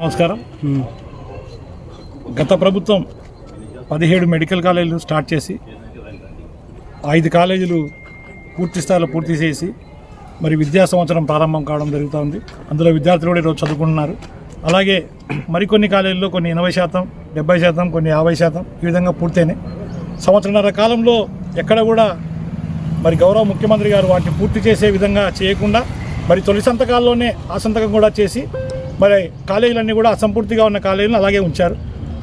నమస్కారం. గత ప్రభుత్వం పదిహేడు మెడికల్ కాలేజీలు స్టార్ట్ చేసి ఐదు కాలేజీలు పూర్తి స్థాయిలో పూర్తి చేసి మరి విద్యా సంవత్సరం ప్రారంభం కావడం జరుగుతుంది అందులో విద్యార్థులు కూడా ఈరోజు చదువుకుంటున్నారు. అలాగే మరికొన్ని కాలేజీల్లో కొన్ని ఎనభై శాతం డెబ్బై శాతం కొన్ని యాభై శాతం ఈ విధంగా పూర్తయినాయి. సంవత్సరంన్నర కాలంలో ఎక్కడ కూడా మరి గౌరవ ముఖ్యమంత్రి గారు వాటిని పూర్తి చేసే విధంగా చేయకుండా మరి తొలి సంతకాల్లోనే ఆ సంతకం కూడా చేసి మరి కాలేజీలన్నీ కూడా అసంపూర్తిగా ఉన్న కాలేజీలను అలాగే ఉంచారు.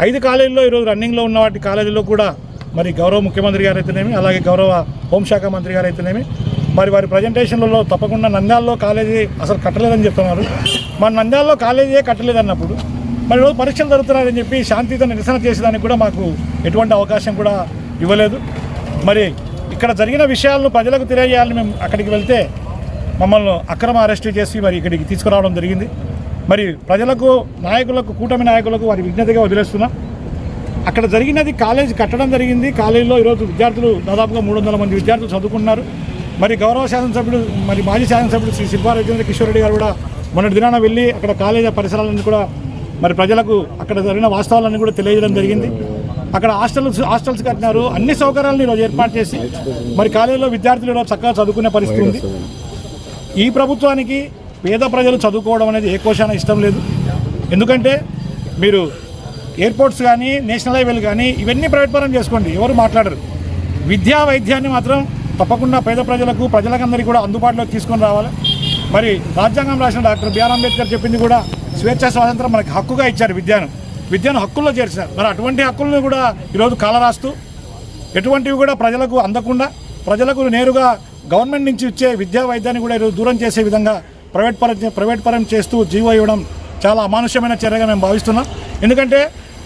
ఐదు కాలేజీల్లో ఈరోజు రన్నింగ్లో ఉన్న వాటి కాలేజీల్లో కూడా మరి గౌరవ ముఖ్యమంత్రి గారు అయితేనేమి అలాగే గౌరవ హోంశాఖ మంత్రి గారు అయితేనేమి మరి వారి ప్రజెంటేషన్లలో తప్పకుండా నంద్యాలలో కాలేజీ అసలు కట్టలేదని చెప్తున్నారు. మన నంద్యాలలో కాలేజీ కట్టలేదన్నప్పుడు మరి రోజు పరీక్షలు జరుగుతున్నారని చెప్పి శాంతియుత నిరసన చేసేదానికి కూడా మాకు ఎటువంటి అవకాశం కూడా ఇవ్వలేదు. మరి ఇక్కడ జరిగిన విషయాలను ప్రజలకు తెలియజేయాలని మేము అక్కడికి వెళ్తే మమ్మల్ని అక్రమ అరెస్టు చేసి మరి ఇక్కడికి తీసుకురావడం జరిగింది. మరి ప్రజలకు నాయకులకు కూటమి నాయకులకు వారి విజ్ఞతగా వదిలేస్తున్నాం. అక్కడ జరిగినది కాలేజ్ కట్టడం జరిగింది. కాలేజీలో ఈరోజు విద్యార్థులు దాదాపుగా మూడు వందల మంది విద్యార్థులు చదువుకున్నారు. మరి గౌరవ శాసనసభ్యుడు మరి మాజీ శాసనసభ్యుడు శ్రీ శిల్పా కిషోర్ రెడ్డి గారు కూడా మొన్నటి దినాన వెళ్ళి అక్కడ కాలేజీ పరిసరాలన్నీ కూడా మరి ప్రజలకు అక్కడ జరిగిన వాస్తవాలన్నీ కూడా తెలియజేయడం జరిగింది. అక్కడ హాస్టల్స్ హాస్టల్స్ కట్టినారు. అన్ని సౌకర్యాలను ఈరోజు ఏర్పాటు చేసి మరి కాలేజీలో విద్యార్థులు చక్కగా చదువుకునే పరిస్థితి ఉంది. ఈ ప్రభుత్వానికి పేద ప్రజలు చదువుకోవడం అనేది ఏ కోశాన ఇష్టం లేదు. ఎందుకంటే మీరు ఎయిర్పోర్ట్స్ కానీ నేషనల్ హైవేలు కానీ ఇవన్నీ ప్రైవేట్ పరం చేసుకోండి. ఎవరు మాట్లాడరు. విద్యా వైద్యాన్ని మాత్రం తప్పకుండా పేద ప్రజలకు ప్రజలకందరికీ కూడా అందుబాటులోకి తీసుకొని రావాలి. మరి రాజ్యాంగం రాసిన డాక్టర్ బిఆర్ అంబేద్కర్ చెప్పింది కూడా స్వేచ్ఛ స్వాతంత్రం మనకి హక్కుగా ఇచ్చారు విద్యను. విద్యను హక్కుల్లో చేర్చారు మరి అటువంటి హక్కులను కూడా ఈరోజు కాలరాస్తూ ఎటువంటివి కూడా ప్రజలకు అందకుండా ప్రజలకు నేరుగా గవర్నమెంట్ నుంచి ఇచ్చే విద్యా వైద్యాన్ని కూడా ఈరోజు దూరం చేసే విధంగా ప్రైవేట్ పరం ప్రైవేట్ పరం చేస్తూ జీవో ఇవ్వడం చాలా అమానుష్యమైన చర్యగా మేము భావిస్తున్నాం. ఎందుకంటే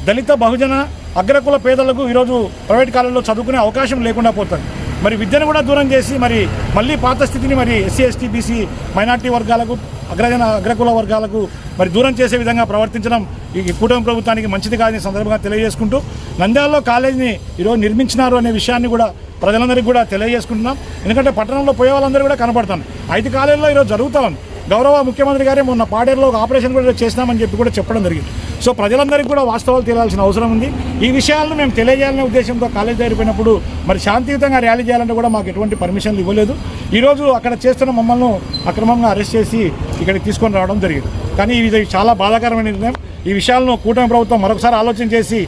దళిత బహుజన అగ్రకుల పేదలకు ఈరోజు ప్రైవేట్ కాలేజీలో చదువుకునే అవకాశం లేకుండా పోతుంది. మరి విద్యను కూడా దూరం చేసి మరి మళ్ళీ పాత స్థితిని మరి ఎస్సీ ఎస్టీ బీసీ మైనార్టీ వర్గాలకు అగ్రజన అగ్రకుల వర్గాలకు మరి దూరం చేసే విధంగా ప్రవర్తించడం ఈ కూటమి ప్రభుత్వానికి మంచిది కాదని సందర్భంగా తెలియజేసుకుంటూ నంద్యాలలో కాలేజీని ఈరోజు నిర్మించినారు అనే విషయాన్ని కూడా ప్రజలందరికీ కూడా తెలియజేసుకుంటున్నాం. ఎందుకంటే పట్టణంలో పోయే వాళ్ళందరూ కూడా కనపడతాను ఐదు కాలేజీలో ఈరోజు జరుగుతూ ఉంది. గౌరవ ముఖ్యమంత్రి గారే మొన్న పాడేరులో ఒక ఆపరేషన్ కూడా చేసినామని చెప్పి కూడా చెప్పడం జరిగింది. సో ప్రజలందరికీ కూడా వాస్తవాలు తెలియాల్సిన అవసరం ఉంది. ఈ విషయాలను మేము తెలియజేయాలనే ఉద్దేశంతో కాలేజ్ జరిపినప్పుడు మరి శాంతియుతంగా ర్యాలీ చేయాలంటే కూడా మాకు ఎటువంటి పర్మిషన్లు ఇవ్వలేదు. ఈరోజు అక్కడ చేస్తున్న మమ్మల్ని అక్రమంగా అరెస్ట్ చేసి ఇక్కడికి తీసుకొని రావడం జరిగింది. కానీ ఇది చాలా బాధాకరమైన నిర్ణయం. ఈ విషయాలను కూటమి ప్రభుత్వం మరొకసారి ఆలోచన చేసి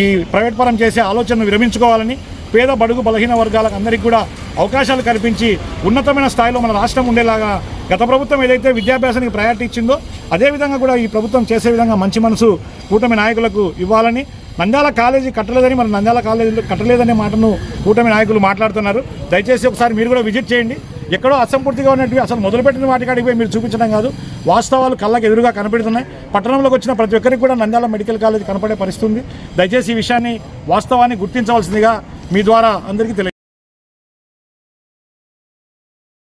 ఈ ప్రైవేట్ పరం చేసే ఆలోచనను విరమించుకోవాలని పేద బడుగు బలహీన వర్గాలకు అందరికీ కూడా అవకాశాలు కల్పించి ఉన్నతమైన స్థాయిలో మన రాష్ట్రం ఉండేలాగా గత ప్రభుత్వం ఏదైతే విద్యాభ్యాసానికి ప్రయారిటీ ఇచ్చిందో అదేవిధంగా కూడా ఈ ప్రభుత్వం చేసే విధంగా మంచి మనసు కూటమి నాయకులకు ఇవ్వాలని నంద్యాల కాలేజీ కట్టలేదని మరి నంద్యాల కాలేజీలో కట్టలేదనే మాటను కూటమి నాయకులు మాట్లాడుతున్నారు. దయచేసి ఒకసారి మీరు కూడా విజిట్ చేయండి. ఎక్కడో అసంపూర్తిగా ఉన్నట్టు అసలు మొదలుపెట్టిన వాటికాడికి పోయి మీరు చూపించడం కాదు. వాస్తవాలు కళ్ళకి ఎదురుగా కనపడుతున్నాయి. పట్టణంలోకి వచ్చిన ప్రతి ఒక్కరికి కూడా నంద్యాల మెడికల్ కాలేజ్ కనపడే పరిస్థితి దయచేసి ఈ విషయాన్ని వాస్తవాన్ని గుర్తించవలసిందిగా మీ ద్వారా అందరికీ తెలియ